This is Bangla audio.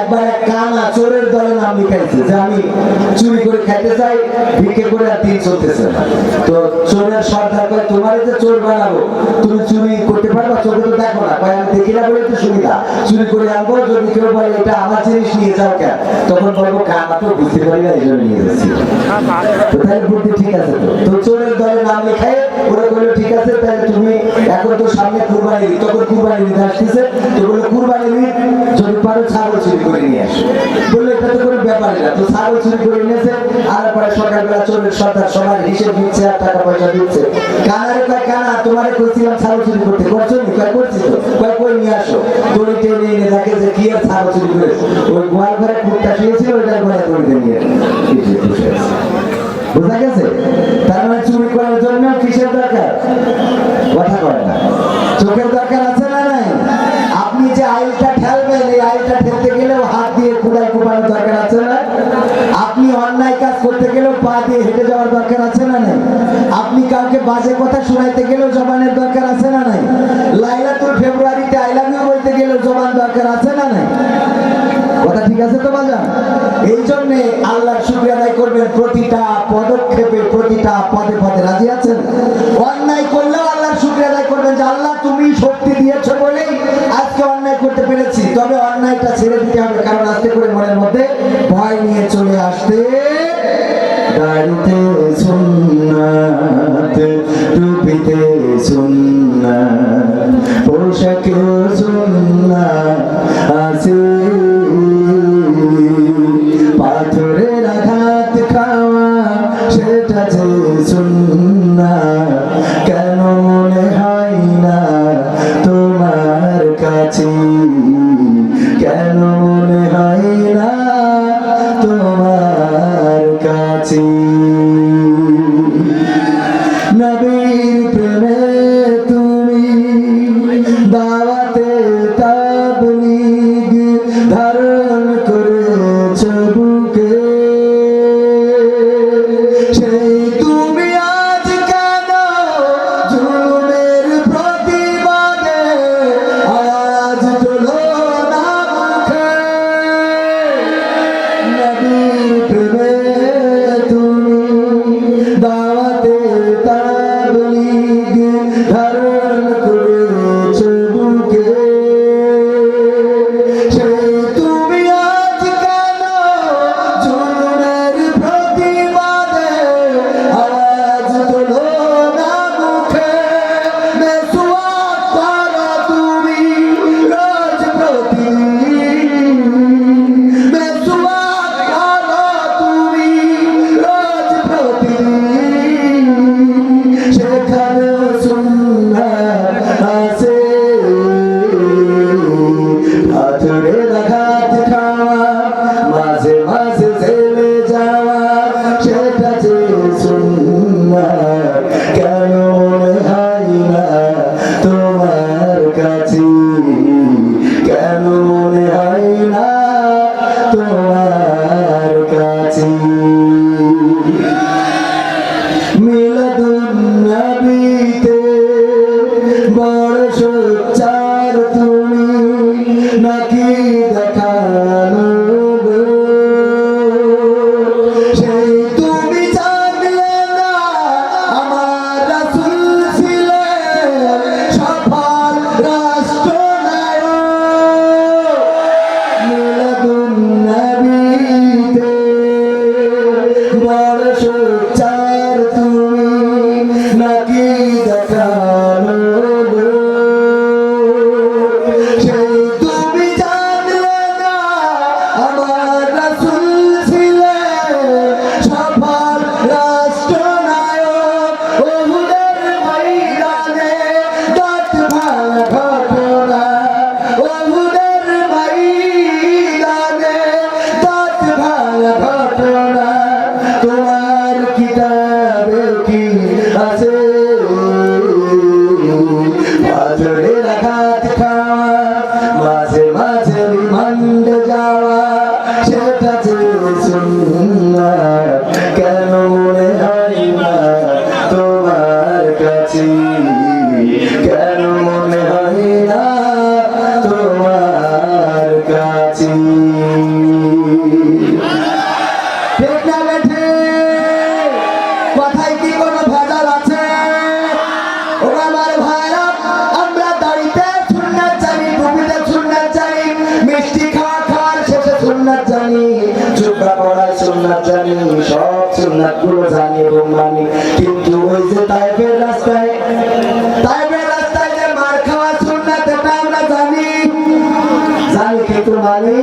একবার এক কানা চোরের দলে নাম লিখাইছে যে আমি চুরি করে খাইতে চাই, ভিক্ষে করে আর দিন চলতেছে তো চোরের সর্দার কয়, তোমার যে চোর বানাবো, তুমি চুরি করতে পারবা? চোখে তো দেখো না। কয়, আমি দেখি না বলে তো সুবিধা। চুরি করে আনব, যদি কেউ বলে, এটা আমার জিনিস, নিয়ে যাও কেন? তখন বলব কানা তো বুঝতে পারি না, এই জন্য নিয়ে যাচ্ছি। তো তাহলে বুদ্ধি ঠিক আছে তো? তো চোরের দলে নাম লেখায় ওরা বলল ঠিক আছে, তাহলে তুমি এখন তো সামনে কুরবানি তখন কুরবানি ঈদ আসতেছে। তো বলল কুরবানি পারো ছাগল চুরি করে নিয়ে আসো। বলল, এটা তো কোনো ব্যাপার না, তো ছাগল চুরি করে নিয়েছে, আর পরে সকালবেলা চোরের সরকার সবার হিসেব দিচ্ছে আর টাকা পয়সা দিচ্ছে। কানারে কানা, তোমারে করছিলাম ছাগল চুরি করতে, করছ নি? করছি তো। বাজে কথা শোনাইতে গেলেও জবানের দরকার আছে না নাই? লাইলাতুল ফেব্রুয়ারিতে আই লাভ বলতে গেলেও জবান দরকার আছে না নাই? কথা ঠিক আছে তো বাজান? এই জন্য আল্লাহর শুক্রিয়া করবেন প্রতিটা পদক্ষেপে, প্রতিটা পদে পদে। রাজি আছেন? অন্যায় করলেও আল্লাহর শুক্রিয়া আদায় করবেন যে আল্লাহ তুমি শক্তি দিয়েছ বলেই আজকে অন্যায় করতে পেরেছি। তবে অন্যায়টা ছেড়ে দিতে হবে, কারণ আজকে করে মনের মধ্যে ভয় নিয়ে চলে আসতে দাড়িতে সুন্নাত পোশাকে পাথরের খাওয়া সেটা কেন না তোমার কেন হয় না তোমার কাছে? ধর মাঝে ফেলে যাওয়া সেটা যে সুন্না কেন হাই না তোমার কাছে? কেন মনে হয় পাথরের আঘাত খাওয়া, মাঝে মাঝে রিমান্ড যাওয়া, সেটা যে সুন্না কেন মনে হয় না তোমার কাছে? কেন মনে হয় না তোমার কাছে? জানি, সব সুন্নাতগুলো জানি এবং মানি। কিন্তু ওই যে তাইফের রাস্তায় তাইফের রাস্তায় যে মার খাওয়া সুন্নাত এটা আমরা জানি। জানি কিন্তু মানি?